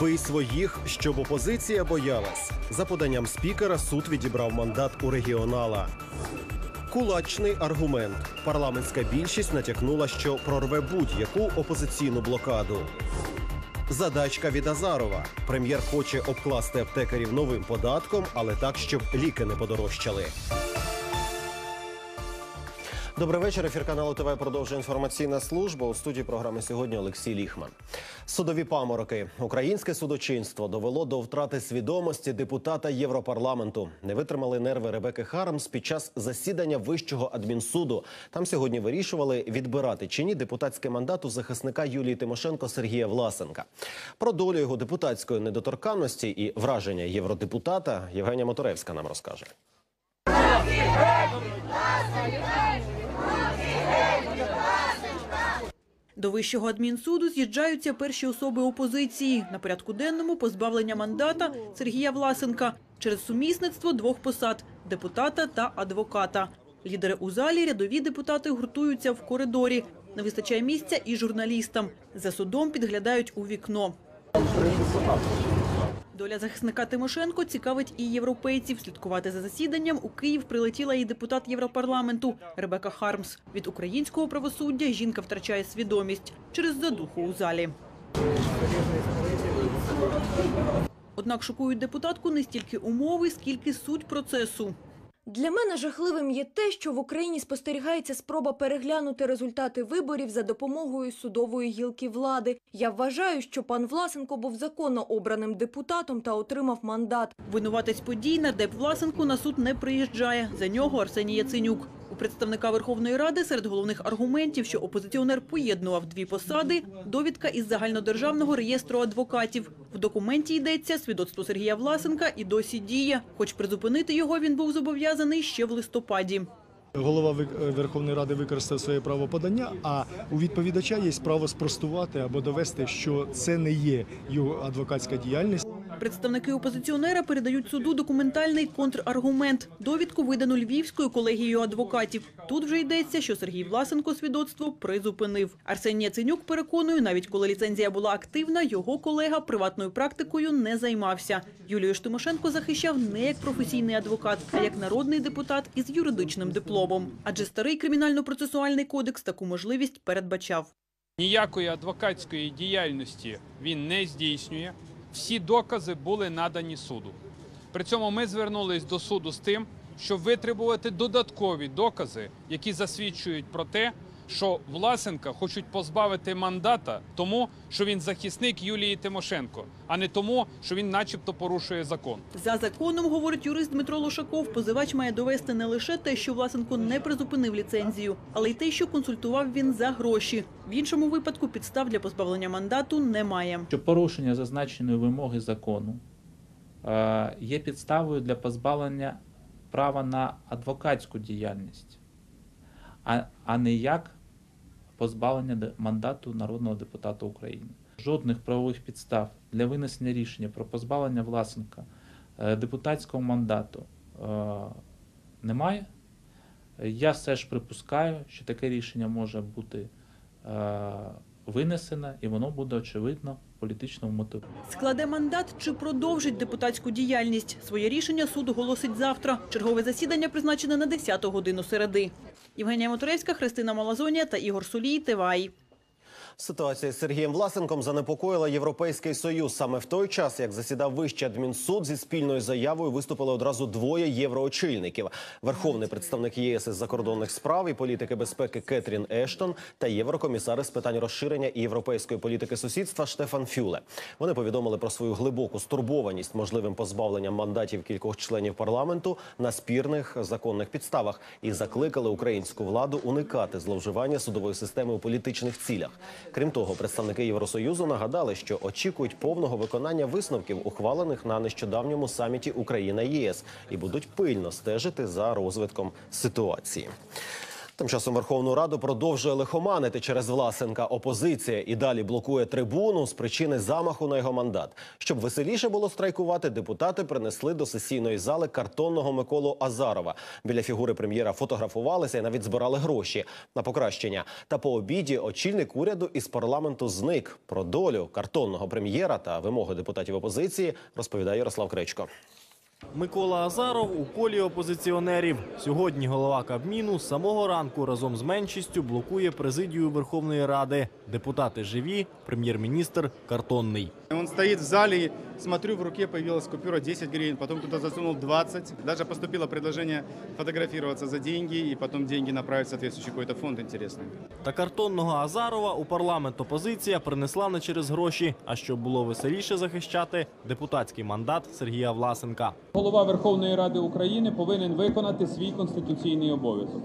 Бий своїх, щоб опозиція боялась. За поданням спікера суд відібрав мандат у регіонала. Кулачний аргумент. Парламентська більшість натякнула, що прорве будь-яку опозиційну блокаду. Задачка від Азарова. Прем'єр хоче обкласти аптекарів новим податком, але так, щоб ліки не подорожчали. Добрий вечір. Ефір каналу ТВ продовжує інформаційна служба. У студії програми сьогодні Олексій Ліхман. Судові памороки. Українське судочинство довело до втрати свідомості депутата Європарламенту. Не витримали нерви Ребеки Харамс під час засідання Вищого адмінсуду. Там сьогодні вирішували відбирати чи ні депутатський мандат у захисника Юлії Тимошенко Сергія Власенка. Про долю його депутатської недоторканності і враження євродепутата Євгенія Моторевська нам розкаже. До вищого адмінсуду з'їжджаються перші особи опозиції. На порядку денному позбавлення мандата Сергія Власенка через сумісництво двох посад – депутата та адвоката. Лідери у залі, рядові депутати гуртуються в коридорі. Не вистачає місця і журналістам. За судом підглядають у вікно. Доля захисника Тимошенко цікавить і європейців. Слідкувати за засіданням у Київ прилетіла і депутат Європарламенту Ребека Хармс. Від українського правосуддя жінка втрачає свідомість через задуху у залі. Однак шокують депутатку не стільки умови, скільки суть процесу. Для мене жахливим є те, що в Україні спостерігається спроба переглянути результати виборів за допомогою судової гілки влади. Я вважаю, що пан Власенко був законно обраним депутатом та отримав мандат. Винуватець подій на деп Власенко на суд не приїжджає. За нього Арсеній Яценюк. У представника Верховної Ради серед головних аргументів, що опозиціонер поєднував дві посади, довідка із загальнодержавного реєстру адвокатів. В документі йдеться свідоцтво Сергія Власенка і досі діє. Хоч призупинити його він був зобов'язаний ще в листопаді. Голова Верховної Ради використав своє право подання, а у відповідача є право спростувати або довести, що це не є його адвокатська діяльність. Представники опозиціонера передають суду документальний контраргумент. Довідку видану Львівською колегією адвокатів. Тут вже йдеться, що Сергій Власенко свідоцтво призупинив. Арсеній Яценюк переконує, навіть коли ліцензія була активна, його колега приватною практикою не займався. Юлію ж Тимошенко захищав не як професійний адвокат, а як народний депутат із юридичним дипломом. Адже старий кримінально-процесуальний кодекс таку можливість передбачав. Ніякої адвокатської діяльності він не здійснює. Всі докази були надані суду. При цьому ми звернулись до суду з тим, щоб витребувати додаткові докази, які засвідчують про те, що Власенка хочуть позбавити мандата тому, що він захисник Юлії Тимошенко, а не тому, що він, начебто, порушує закон. За законом, говорить юрист Дмитро Лошаков, позивач має довести не лише те, що Власенко не призупинив ліцензію, але й те, що консультував він за гроші. В іншому випадку підстав для позбавлення мандату немає. що порушення зазначеної вимоги закону е, є підставою для позбавлення права на адвокатську діяльність, а, а не як позбавлення мандату народного депутата України. Жодних правових підстав для винесення рішення про позбавлення власника е, депутатського мандату е, немає. Я все ж припускаю, що таке рішення може бути е, винесене, і воно буде очевидно політично вмотивоване. Складе мандат чи продовжить депутатську діяльність. Своє рішення суд оголосить завтра. Чергове засідання призначене на 10 годину середи. Євгенія Моторевська, Христина Малазонія та Ігор Сулій. Тивай. Ситуація з Сергієм Власенком занепокоїла Європейський Союз. Саме в той час, як засідав Вищий адмінсуд, зі спільною заявою виступили одразу двоє євроочільників: верховний представник ЄС із закордонних справ і політики безпеки Кетрін Ештон та єврокомісар з питань розширення і європейської політики сусідства Штефан Фюле. Вони повідомили про свою глибоку стурбованість можливим позбавленням мандатів кількох членів парламенту на спірних законних підставах і закликали українську владу уникати зловживання судової системи у політичних цілях. Крім того, представники Євросоюзу нагадали, що очікують повного виконання висновків, ухвалених на нещодавньому саміті Україна ЄС, і будуть пильно стежити за розвитком ситуації. Тим часом Верховну Раду продовжує лихоманити через Власенка. Опозиція і далі блокує трибуну з причини замаху на його мандат. Щоб веселіше було страйкувати, депутати принесли до сесійної зали картонного Миколу Азарова. Біля фігури прем'єра фотографувалися і навіть збирали гроші на покращення. Та по обіді очільник уряду із парламенту зник. Про долю картонного прем'єра та вимоги депутатів опозиції розповідає Ярослав Кречко. Микола Азаров у колі опозиціонерів. Сьогодні голова Кабміну з самого ранку разом з меншістю блокує президію Верховної Ради. Депутати живі, прем'єр-міністр картонний. Он стоит в зале, смотрю, в руке появилась купюра 10 гривен, потом туда засунул 20. Даже поступило предложение фотографироваться за деньги, и потом деньги направить в соответствующий какой-то фонд интересный. Та картонного Азарова у парламент опозиція принесла не через гроші, а щоб було веселіше захищати депутатський мандат Сергія Власенка. Голова Верховної Ради України повинен виконати свій конституційний обов'язок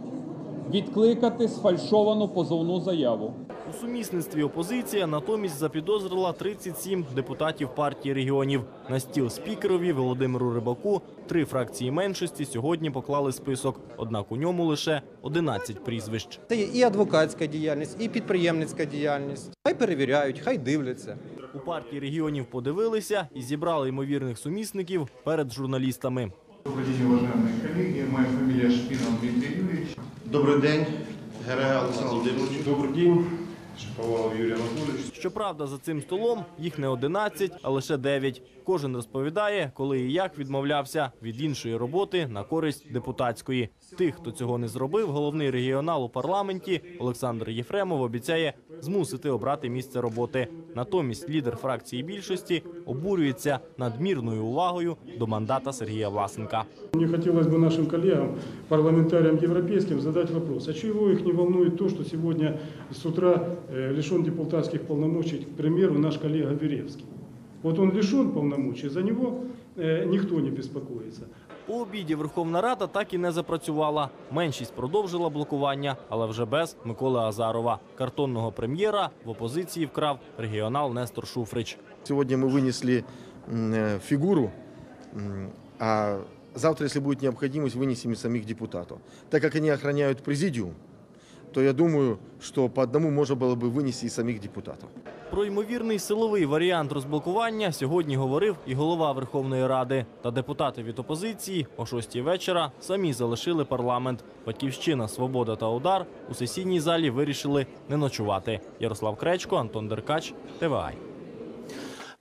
відкликати сфальшовану позовну заяву. У сумісництві опозиція натомість запідозрила 37 депутатів партії регіонів. На стіл спікерові Володимиру Рибаку три фракції меншості сьогодні поклали список. Однак у ньому лише 11 прізвищ. Це є і адвокатська діяльність, і підприємницька діяльність. Хай перевіряють, хай дивляться. У партії регіонів подивилися і зібрали ймовірних сумісників перед журналістами. Добрый день, уважаемые коллеги. Моя фамилия Шпинов Дмитрий Юрьевич. Добрий день, Герега Олександр Володимирович. Добрий день, Шаповалов Юрій Анатольевич. Щоправда, за цим столом їх не 11, а лише 9. Кожен розповідає, коли і як відмовлявся від іншої роботи на користь депутатської. Тих, хто цього не зробив, головний регіонал у парламенті Олександр Єфремов обіцяє змусити обрати місце роботи. Натомість лідер фракції більшості обурюється надмірною увагою до мандата Сергія Власенка. Мне хотелось бы нашим коллегам, парламентариям европейским, задать вопрос, а чего их не волнует то, что сегодня с утра э, лишен депутатских полномочий, к примеру, наш коллега Веревский. Вот он лишен полномочий, за него э, никто не беспокоится. У обіді Верховна Рада так і не запрацювала. Меншість продовжила блокування, але вже без Миколи Азарова. Картонного прем'єра в опозиції вкрав регіонал Нестор Шуфрич. Сегодня мы вынесли м, э, фигуру, м, а завтра, если будет необходимость, вынесем и самих депутатов. Так как они охраняют президиум, то я думаю, что по одному можно было бы вынести и самих депутатов. Про ймовірний силовий варіант розблокування сьогодні говорив і голова Верховної Ради. Та депутати від опозиції о 6 вечора самі залишили парламент. Батьківщина, Свобода та Удар у сесійній залі вирішили не ночувати. Ярослав Кречко, Антон Деркач, ТВА.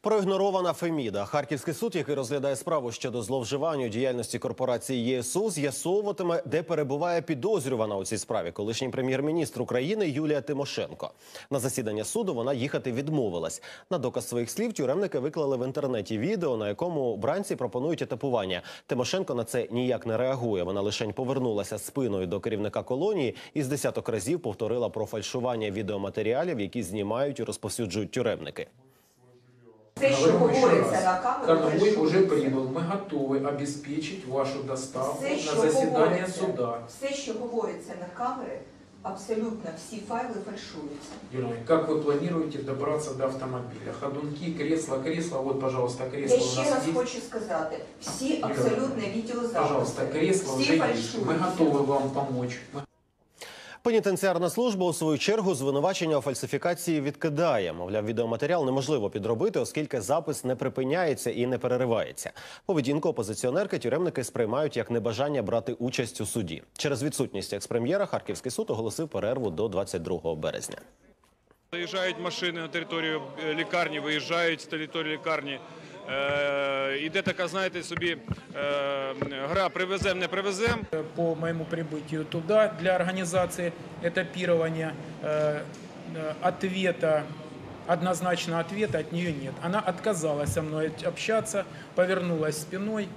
Проігнорована Феміда. Харківський суд, який розглядає справу щодо зловживання у діяльності корпорації ЄСУ, з'ясовуватиме, де перебуває підозрювана у цій справі колишній прем'єр-міністр України Юлія Тимошенко. На засідання суду вона їхати відмовилась. На доказ своїх слів тюремники виклали в інтернеті відео, на якому бранці пропонують етапування. Тимошенко на це ніяк не реагує. Вона лише повернулася спиною до керівника колонії і з десяток разів повторила про фальшування відеоматеріалів, які знімають і розповсюджують тюремники. Те, що говориться на камеру, Конвой брешу. уже прибыл. Мы готовы обеспечить вашу доставку Все, що на заседание говориться, суда. все, що говориться на камери, абсолютно всі файли фальшуються. Юрий, как вы планируете добраться до автомобиля? Ходунки, кресло, кресло, вот, пожалуйста, Я кресло у ще нас раз есть. хочу сказати, всі абсолютно відеозаписи, Пожалуйста, кресло всі уже есть. фальшуються. Мы готовы вам помочь. Мы Пенітенціарна служба у свою чергу звинувачення у фальсифікації відкидає. Мовляв, відеоматеріал неможливо підробити, оскільки запис не припиняється і не переривається. Поведінку опозиціонерки тюремники сприймають як небажання брати участь у суді. Через відсутність експрем'єра Харківський суд оголосив перерву до 22 березня. Заїжджають машини на територію е, лікарні, виїжджають з території лікарні. Е, Іде така, знаєте, собі е, гра привезем, не привезем. по моему прибытию туда для организации этапирования э, э, ответа, однозначно ответа от нее нет. Она отказалась со мной общаться, повернулась спиной.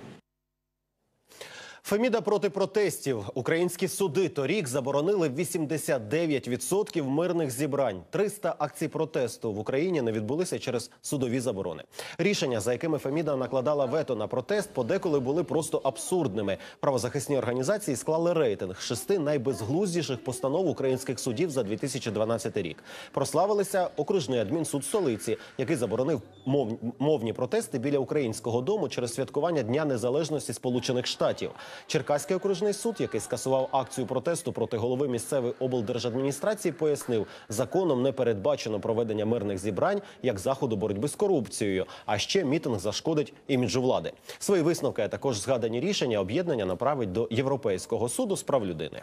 Феміда проти протестів. Українські суди торік заборонили 89% мирних зібрань. 300 акцій протесту в Україні не відбулися через судові заборони. Рішення, за якими Феміда накладала вето на протест, подеколи були просто абсурдними. Правозахисні організації склали рейтинг шести найбезглуздіших постанов українських судів за 2012 рік. Прославилися окружний адмінсуд столиці, який заборонив мов- мовні протести біля українського дому через святкування Дня Незалежності Сполучених Штатів. Черкаський окружний суд, який скасував акцію протесту проти голови місцевої облдержадміністрації, пояснив, законом не передбачено проведення мирних зібрань як заходу боротьби з корупцією. А ще мітинг зашкодить іміджу влади. Свої висновки, а також згадані рішення об'єднання направить до Європейського суду з прав людини.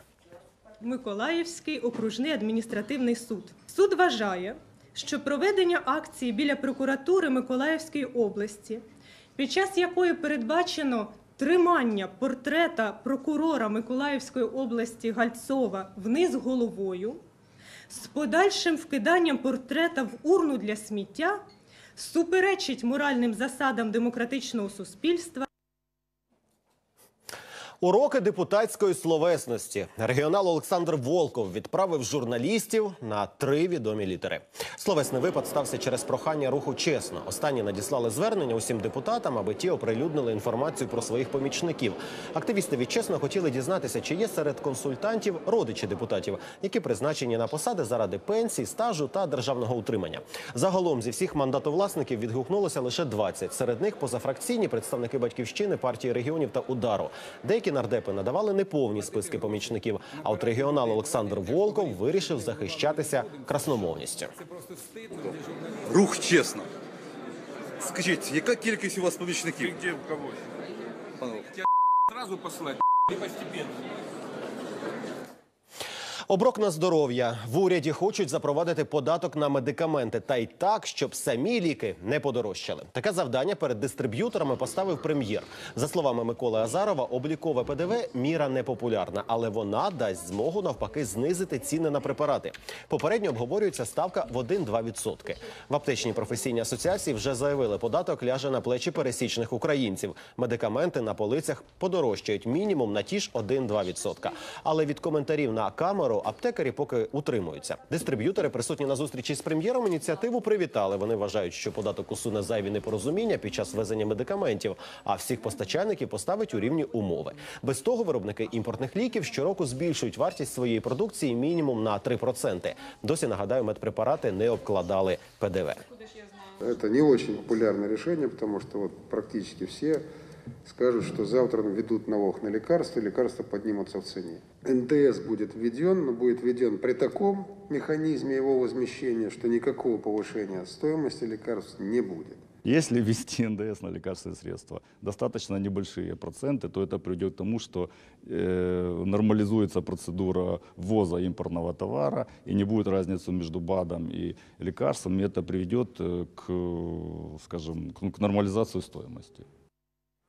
Миколаївський окружний адміністративний суд. Суд вважає, що проведення акції біля прокуратури Миколаївської області, під час якої передбачено тримання портрета прокурора Миколаївської області Гальцова вниз головою, з подальшим вкиданням портрета в урну для сміття, суперечить моральним засадам демократичного суспільства. Уроки депутатської словесності регіонал Олександр Волков відправив журналістів на три відомі літери. Словесний випад стався через прохання руху чесно. Останні надіслали звернення усім депутатам, аби ті оприлюднили інформацію про своїх помічників. Активісти від чесно хотіли дізнатися, чи є серед консультантів родичі депутатів, які призначені на посади заради пенсій, стажу та державного утримання. Загалом зі всіх мандатовласників відгукнулося лише 20. Серед них позафракційні представники батьківщини, партії регіонів та удару. Деякі нардепи надавали неповні списки помічників. А от регіонал Олександр Волков вирішив захищатися красномовністю. Рух чесно. Скажіть, яка кількість у вас помічників? Где у кого? Пане Сразу послати постепенно. Оброк на здоров'я в уряді хочуть запровадити податок на медикаменти, та й так, щоб самі ліки не подорожчали. Таке завдання перед дистриб'юторами поставив прем'єр. За словами Миколи Азарова, облікове ПДВ міра непопулярна, але вона дасть змогу навпаки знизити ціни на препарати. Попередньо обговорюється ставка в 1-2%. В аптечній професійній асоціації вже заявили, податок ляже на плечі пересічних українців. Медикаменти на полицях подорожчають мінімум на ті ж 1-2%. Але від коментарів на камеру аптекарі поки утримуються. Дистриб'ютори, присутні на зустрічі з прем'єром, ініціативу привітали. Вони вважають, що податок усуне зайві непорозуміння під час ввезення медикаментів, а всіх постачальників поставить у рівні умови. Без того виробники імпортних ліків щороку збільшують вартість своєї продукції мінімум на 3%. Досі нагадаю, медпрепарати не обкладали ПДВ. Это не очень популярное решение, потому что вот практически все скажут, что завтра введут налог на лекарства, лекарства поднимутся в цене. НДС будет введен, но будет введен при таком механизме его возмещения, что никакого повышения стоимости лекарств не будет. Если ввести НДС на лекарственные средства достаточно небольшие проценты, то это приведет к тому, что э, нормализуется процедура ввоза импортного товара и не будет разницы между БАДом и лекарством, и это приведет э, к, скажем, к, к нормализации стоимости.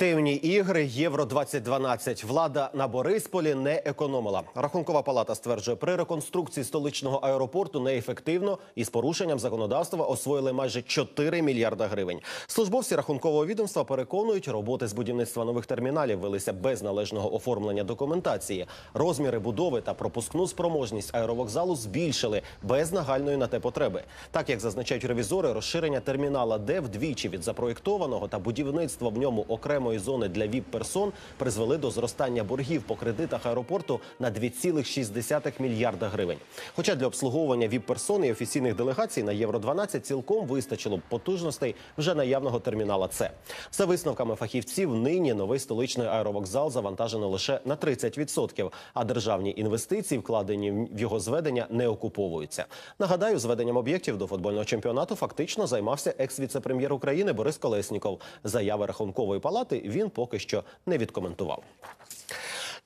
Темні ігри Євро 2012 Влада на Борисполі не економила. Рахункова палата стверджує, при реконструкції столичного аеропорту неефективно і з порушенням законодавства освоїли майже 4 мільярда гривень. Службовці рахункового відомства переконують, роботи з будівництва нових терміналів велися без належного оформлення документації. Розміри будови та пропускну спроможність аеровокзалу збільшили без нагальної на те потреби. Так як зазначають ревізори, розширення термінала Д вдвічі від запроєктованого та будівництво в ньому окремої зони для ВІП-персон призвели до зростання боргів по кредитах аеропорту на 2,6 мільярда гривень. Хоча для обслуговування ВІП-персон і офіційних делегацій на Євро 12 цілком вистачило б потужностей вже наявного термінала С. За висновками фахівців, нині новий столичний аеровокзал завантажено лише на 30%, а державні інвестиції, вкладені в його зведення, не окуповуються. Нагадаю, зведенням об'єктів до футбольного чемпіонату фактично займався екс-віце-прем'єр України Борис Колесніков. Заяви рахункової палати він поки що не відкоментував.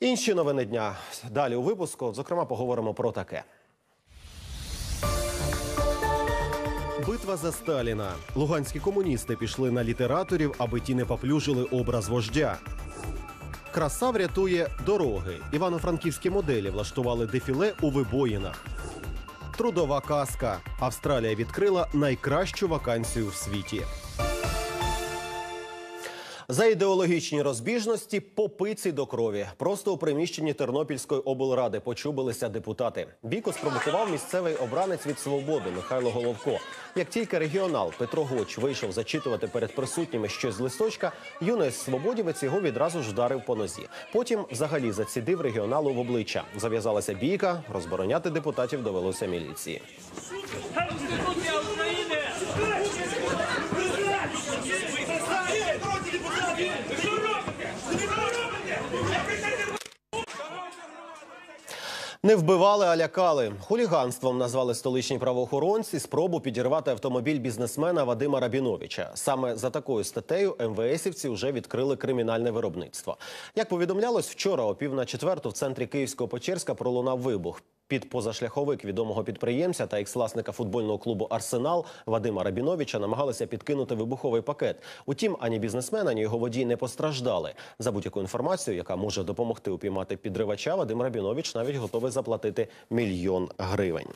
Інші новини дня далі у випуску. Зокрема, поговоримо про таке. Битва за Сталіна. Луганські комуністи пішли на літераторів, аби ті не поплюжили образ вождя. Краса врятує дороги. Івано-франківські моделі влаштували дефіле у вибоїнах. Трудова казка. Австралія відкрила найкращу вакансію в світі. За ідеологічні розбіжності попиці до крові. Просто у приміщенні Тернопільської облради почубилися депутати. Бійко спровокував місцевий обранець від свободи Михайло Головко. Як тільки регіонал Петро Гоч вийшов зачитувати перед присутніми щось з листочка, юний свободівець його відразу ж вдарив по нозі. Потім взагалі зацідив регіоналу в обличчя. Зав'язалася бійка, розбороняти депутатів довелося міліції. Конституція України! Що робите? Що робите? Не вбивали, а лякали. Хуліганством назвали столичні правоохоронці спробу підірвати автомобіль бізнесмена Вадима Рабіновича. Саме за такою статтею МВСівці вже відкрили кримінальне виробництво. Як повідомлялось, вчора о пів на четверту в центрі Київського Печерська пролунав вибух. Під позашляховик відомого підприємця та екс-власника футбольного клубу Арсенал Вадима Рабіновича намагалися підкинути вибуховий пакет. Утім, ані бізнесмен, ані його водій не постраждали. За будь-яку інформацію, яка може допомогти упіймати підривача, Вадим Рабінович навіть готовий заплатити мільйон гривень.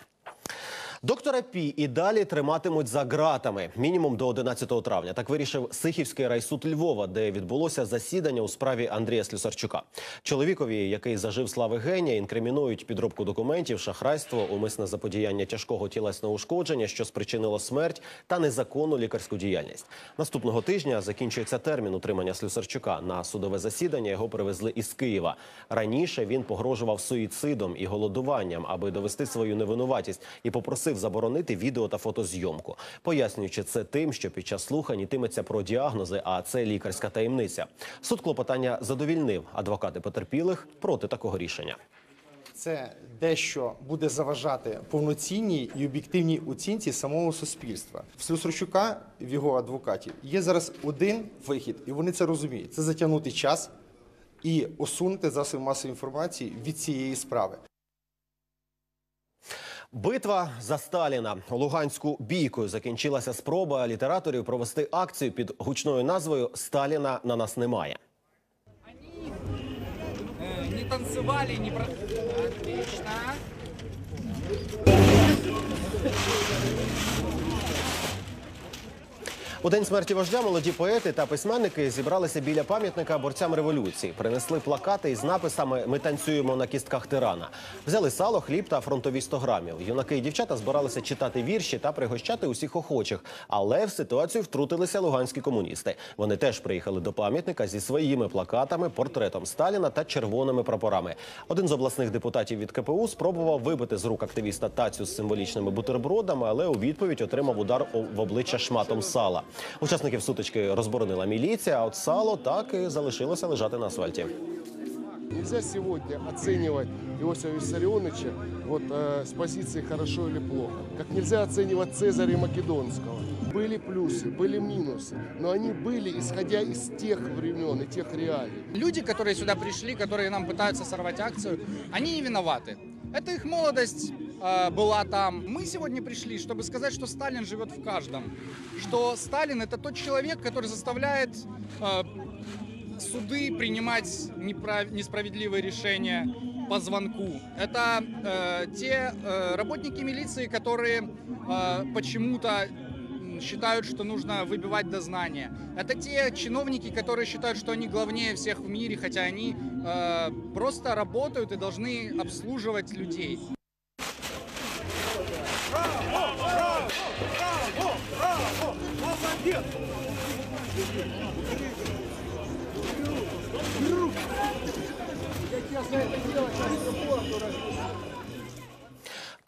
Доктора Пі і далі триматимуть за ґратами мінімум до 11 травня. Так вирішив Сихівський райсуд Львова, де відбулося засідання у справі Андрія Слюсарчука. Чоловікові, який зажив слави генія, інкримінують підробку документів, шахрайство, умисне заподіяння тяжкого тілесного ушкодження, що спричинило смерть, та незаконну лікарську діяльність. Наступного тижня закінчується термін утримання Слюсарчука. На судове засідання його привезли із Києва. Раніше він погрожував суїцидом і голодуванням, аби довести свою невинуватість, і попросив заборонити відео та фотозйомку, пояснюючи це тим, що під час слухань йтиметься про діагнози, а це лікарська таємниця. Суд клопотання задовільнив адвокати потерпілих проти такого рішення. це дещо буде заважати повноцінній і об'єктивній оцінці самого суспільства. В Слюсарчука, в його адвокатів, є зараз один вихід, і вони це розуміють: це затягнути час і усунути засоби масової інформації від цієї справи. Битва за Сталіна Луганську бійкою закінчилася спроба літераторів провести акцію під гучною назвою Сталіна на нас немає. Не танцювали, не про... Отлично. У день смерті вождя молоді поети та письменники зібралися біля пам'ятника борцям революції. Принесли плакати із написами Ми танцюємо на кістках тирана. Взяли сало, хліб та фронтові 100 грамів. Юнаки і дівчата збиралися читати вірші та пригощати усіх охочих. Але в ситуацію втрутилися луганські комуністи. Вони теж приїхали до пам'ятника зі своїми плакатами, портретом Сталіна та червоними прапорами. Один з обласних депутатів від КПУ спробував вибити з рук активіста тацю з символічними бутербродами, але у відповідь отримав удар в обличчя шматом сала. Учасників сутички розборонила міліція, а от сало так і залишилося лежати на асфальті. Нельзя сегодня оценивать Иосифа Виссарионовича вот, э, с позиции хорошо или плохо. Как нельзя оценивать Цезаря Македонского. Были плюсы, были минусы, но они были, исходя из тех времен и тех реалий. Люди, которые сюда пришли, которые нам пытаются сорвать акцию, они не виноваты. Это их молодость э, была там. Мы сегодня пришли, чтобы сказать, что Сталин живет в каждом. Что Сталин это тот человек, который заставляет э, суды принимать неправ- несправедливые решения по звонку. Это э, те э, работники милиции, которые э, почему-то считают, что нужно выбивать дознание. Это те чиновники, которые считают, что они главнее всех в мире, хотя они э, просто работают и должны обслуживать людей. Я тебя за это дело сейчас порку разбил.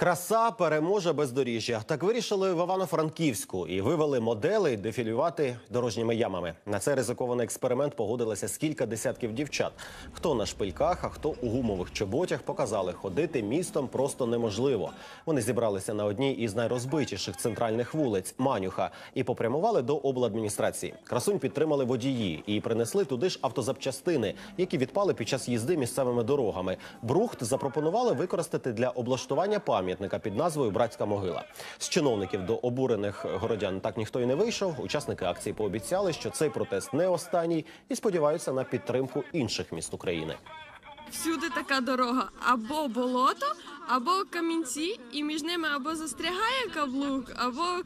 Краса переможе бездоріжжя. Так вирішили в Івано-Франківську і вивели модели дефілювати дорожніми ямами. На цей ризикований експеримент погодилися кілька десятків дівчат. Хто на шпильках, а хто у гумових чоботях показали, ходити містом просто неможливо. Вони зібралися на одній із найрозбитіших центральних вулиць Манюха і попрямували до обладміністрації. Красунь підтримали водії і принесли туди ж автозапчастини, які відпали під час їзди місцевими дорогами. Брухт запропонували використати для облаштування пам'ятника під назвою Братська могила. З чиновників до обурених городян так ніхто і не вийшов. Учасники акції пообіцяли, що цей протест не останній, і сподіваються на підтримку інших міст України. Всюди така дорога або болото, або камінці, і між ними або застрягає каблук, або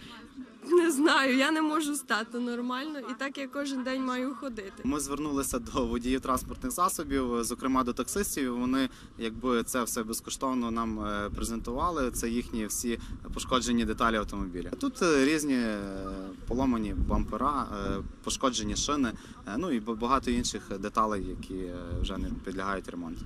не знаю, я не можу стати нормально, і так я кожен день маю ходити. Ми звернулися до водіїв транспортних засобів, зокрема до таксистів. Вони якби це все безкоштовно нам е, презентували. Це їхні всі пошкоджені деталі автомобіля. Тут е, різні е, поломані бампера, пошкоджені шини, ну і багато інших деталей, які вже не підлягають ремонту.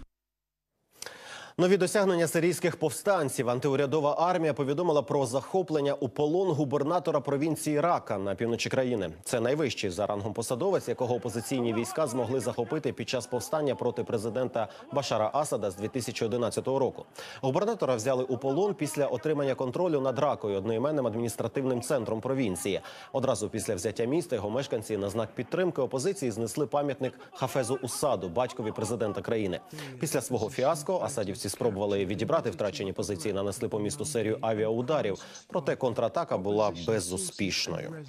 Нові досягнення сирійських повстанців. Антиурядова армія повідомила про захоплення у полон губернатора провінції Рака на півночі країни. Це найвищий за рангом посадовець, якого опозиційні війська змогли захопити під час повстання проти президента Башара Асада з 2011 року. Губернатора взяли у полон після отримання контролю над Ракою, одноіменним адміністративним центром провінції. Одразу після взяття міста його мешканці на знак підтримки опозиції знесли пам'ятник Хафезу Усаду, батькові президента країни. Після свого фіаско асадівці спробували відібрати втрачені позиції, нанесли по місту серію авіаударів. Проте контратака була безуспішною.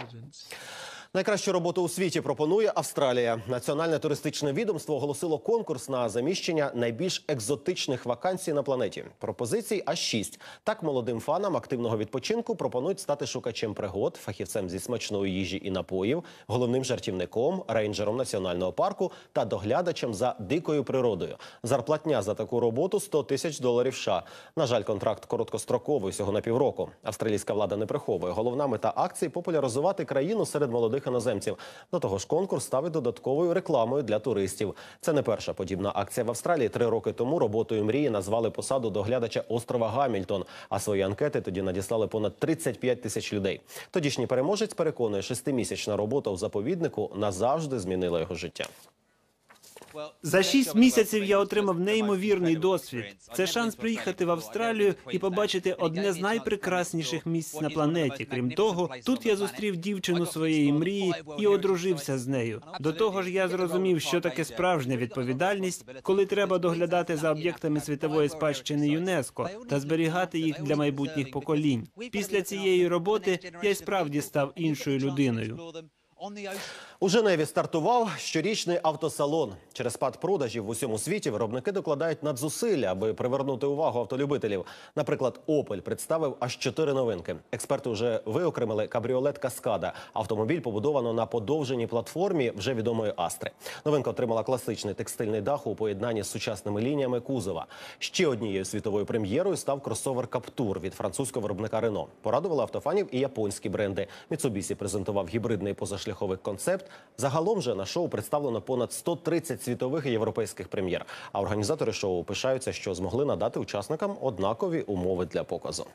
Найкращу роботу у світі пропонує Австралія. Національне туристичне відомство оголосило конкурс на заміщення найбільш екзотичних вакансій на планеті. Пропозицій аж шість. Так молодим фанам активного відпочинку пропонують стати шукачем пригод, фахівцем зі смачної їжі і напоїв, головним жартівником, рейнджером національного парку та доглядачем за дикою природою. Зарплатня за таку роботу 100 тисяч доларів. США. На жаль, контракт короткостроковий, всього на півроку. Австралійська влада не приховує. Головна мета акції популяризувати країну серед молодих іноземців. До того ж, конкурс ставить додатковою рекламою для туристів. Це не перша подібна акція в Австралії. Три роки тому роботою мрії назвали посаду доглядача острова Гамільтон. А свої анкети тоді надіслали понад 35 тисяч людей. Тодішній переможець переконує, шестимісячна робота у заповіднику назавжди змінила його життя. За шість місяців я отримав неймовірний досвід. Це шанс приїхати в Австралію і побачити одне з найпрекрасніших місць на планеті. Крім того, тут я зустрів дівчину своєї мрії і одружився з нею. До того ж, я зрозумів, що таке справжня відповідальність, коли треба доглядати за об'єктами світової спадщини ЮНЕСКО та зберігати їх для майбутніх поколінь. Після цієї роботи я й справді став іншою людиною. У Женеві стартував щорічний автосалон. Через спад продажів в усьому світі виробники докладають надзусилля, аби привернути увагу автолюбителів. Наприклад, Opel представив аж чотири новинки. Експерти вже виокремили кабріолет Каскада. Автомобіль побудовано на подовженій платформі вже відомої Астри. Новинка отримала класичний текстильний дах у поєднанні з сучасними лініями кузова. Ще однією світовою прем'єрою став кросовер Каптур від французького виробника Рено. Порадували автофанів і японські бренди. Mitsubishi презентував гібридний позашляховий концепт. Загалом же на шоу представлено понад 130 світових і європейських прем'єр. А організатори шоу пишаються, що змогли надати учасникам однакові умови для показу.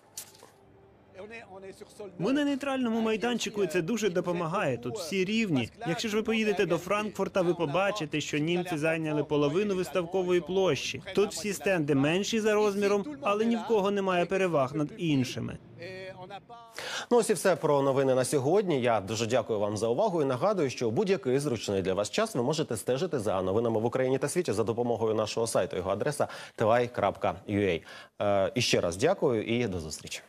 Ми на нейтральному майданчику, і це дуже допомагає. Тут всі рівні. Якщо ж ви поїдете до Франкфурта, ви побачите, що німці зайняли половину виставкової площі. Тут всі стенди менші за розміром, але ні в кого немає переваг над іншими. Ну ось і все про новини на сьогодні. Я дуже дякую вам за увагу і нагадую, що будь-який зручний для вас час ви можете стежити за новинами в Україні та світі за допомогою нашого сайту. Його адреса tvi.ua. Е, І ще раз дякую і до зустрічі.